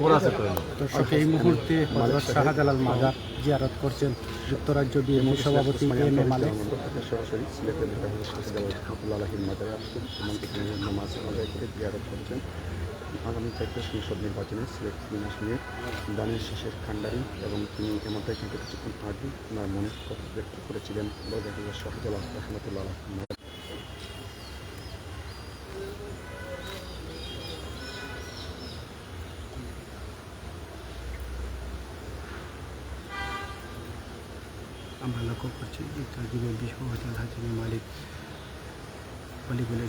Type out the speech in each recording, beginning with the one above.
দর্শক এই মুহূর্তে হজরত শাহজালাল মাজার জিয়ারত করছেন যুক্তরাজ্য বিএনপি সভাপতি এম এ মালিক। সরাসরি সিলেটের মাজারে আসছেন নামাজ জিয়ারত করছেন আগামী চারটে সংসদ নির্বাচনে সিলেট তিন আসনে দানের শেষের খান্ডারি এবং তিনি এমনটাই কিন্তু কিছুক্ষণ আগে ওনার মনে কথা ব্যক্ত করেছিলেন বলে শাহজালাল রহমতুল্লাহ আমরা লক্ষ্য করছি ইত্যাদি বিশ্ব হজরত হাজিমি মালিক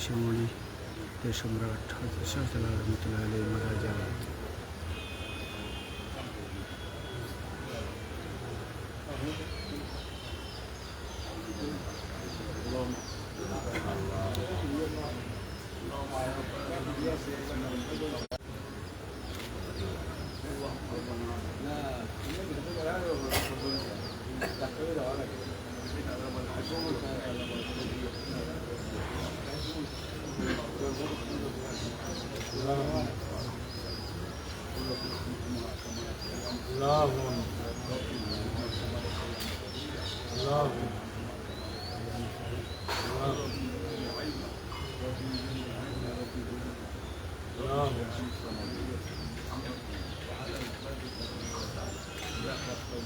শিমনি দেশ সম্রাট হজরত শাহজালাল রহমতুল্লাহ আলী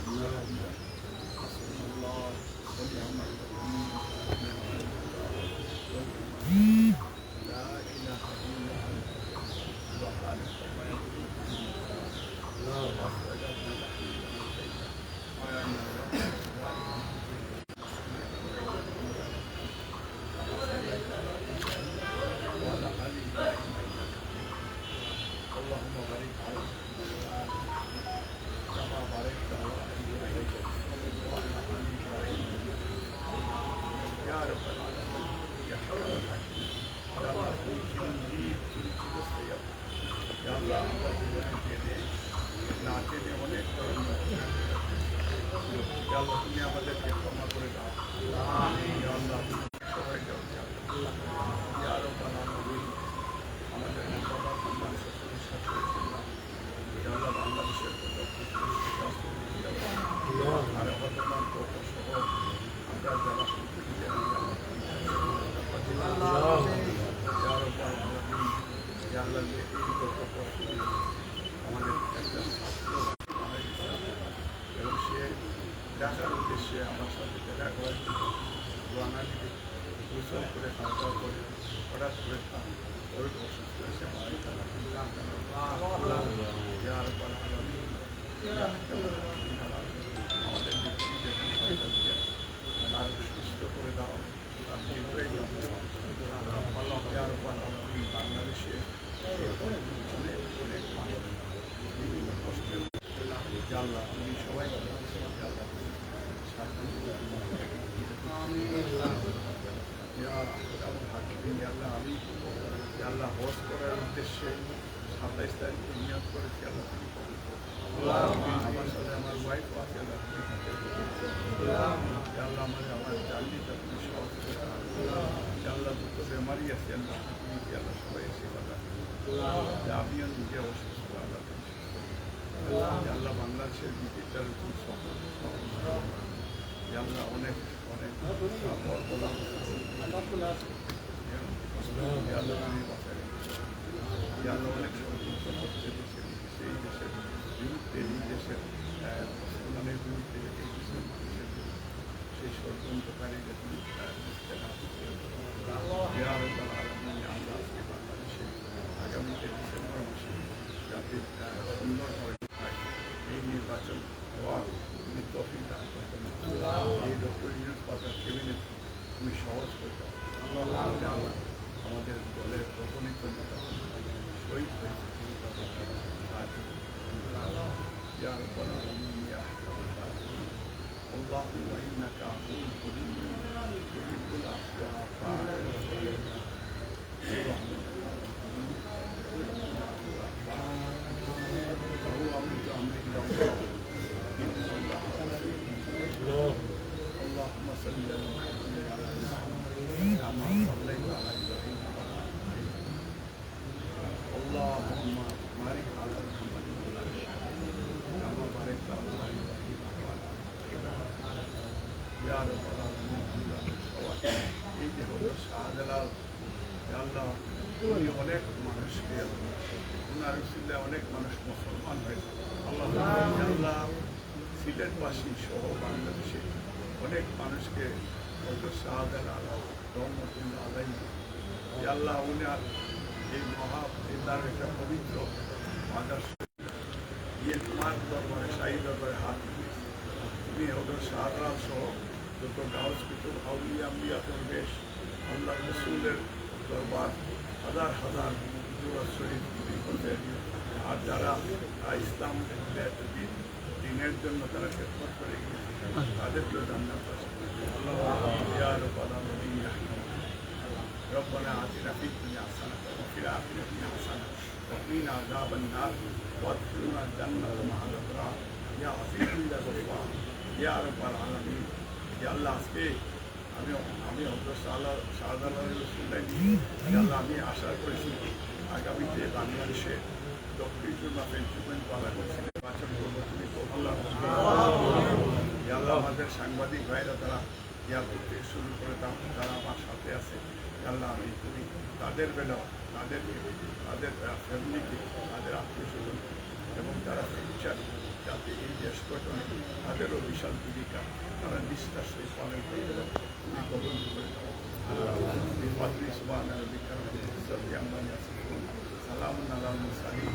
Allahumma মাজার জিয়ারত এবং সে দেখার উদ্দেশ্যে আমার সাথে দেখা করার জন্য বাঙালিকে গোসল করে খাওয়া দাওয়া করে হঠাৎ করে তার শরীর অসুস্থ হয়েছে মারা গেল। ইয়ার পর আগামী আমাদের বিপরীতে সরকার দিয়ে সুস্থ করে দাও ইয়ার পর আগামী বাংলাদেশে অনেক অনেক মানুষ বিভিন্ন কষ্টের জানলা আমি সবাই জানলা আমি আল্লাহ হজ করার উদ্দেশ্যে সাতাইশ তারিখে নিয়োগ করেছি, আল্লাহ তুমি কবুল। আমার সাথে আমার ওয়াইফ আছে, আল্লাহ তুমি। আল্লাহ আমার আমার জার্নিটা তুমি সহজ করে। আল্লাহ দুটো বেমারি আছে, আল্লাহ, তুমি আল্লাহ সবাই এসে কথা আমিও নিজে অসুস্থ, আল্লাহ। আল্লাহ বাংলাদেশের বিজেপিটার Yeah. অনেক মানুষকে ওনার সিলে অনেক মানুষ মুসলমান হয়েছে আল্লাহ আল্লাহ সিলেটবাসী সহ বাংলাদেশের অনেক মানুষকে হজরত শাহাদাল আল্লাহ রহমতুল্লাহ আলাই যে আল্লাহ উনার এই মহা তার একটা পবিত্র মাদার গিয়ে তোমার দরবারে শাহী দরবারে হাত দিয়েছে তুমি হজরত শাহরাল সহ যত গাউস কুতুব আউলিয়া আম্বিয়া পরিবেশ আল্লাহ রসুলের দরবার হাজার হাজার দুয়ার শরীফ তুমি করতে আর যারা আহ, ইসলাম দিন দিনের জন্য তারা খেদমত করে গিয়েছে তাদেরকে জান্নাত আছে ইয়া রাব্বাল আলামিন ইয়া ربنا آتنا في الدنيا حسنة وفي الآخرة حسنة وقنا عذاب النار وادخلنا الجنة مع الأبرار يا عزيز يا غفار يا رب العالمين يا الله আজকে আমি আমি হজরত শাহজালাল শাহজালাল রসুল্লাহ আল্লাহ আমি আশা করেছি আগামীতে বাংলাদেশে দক্ষিণ চূর্ণা পেন্টুমেন্ট পালা করছি নির্বাচন করবো তুমি আল্লাহ আল্লাহ আমাদের সাংবাদিক ভাইরা, তারা ইয়া করতে শুরু করে তারা আমার সাথে আছে, আল্লাহ আমি তুমি তাদের বেলা তাদেরকে তাদের ফ্যামিলিকে তাদের আত্মীয় স্বজন এবং তারা ফিউচার যাতে এই দেশ গঠনে তাদেরও বিশাল ভূমিকা, তারা সহিত পালন করে তুমি করে দাও। সুবাহ সালিম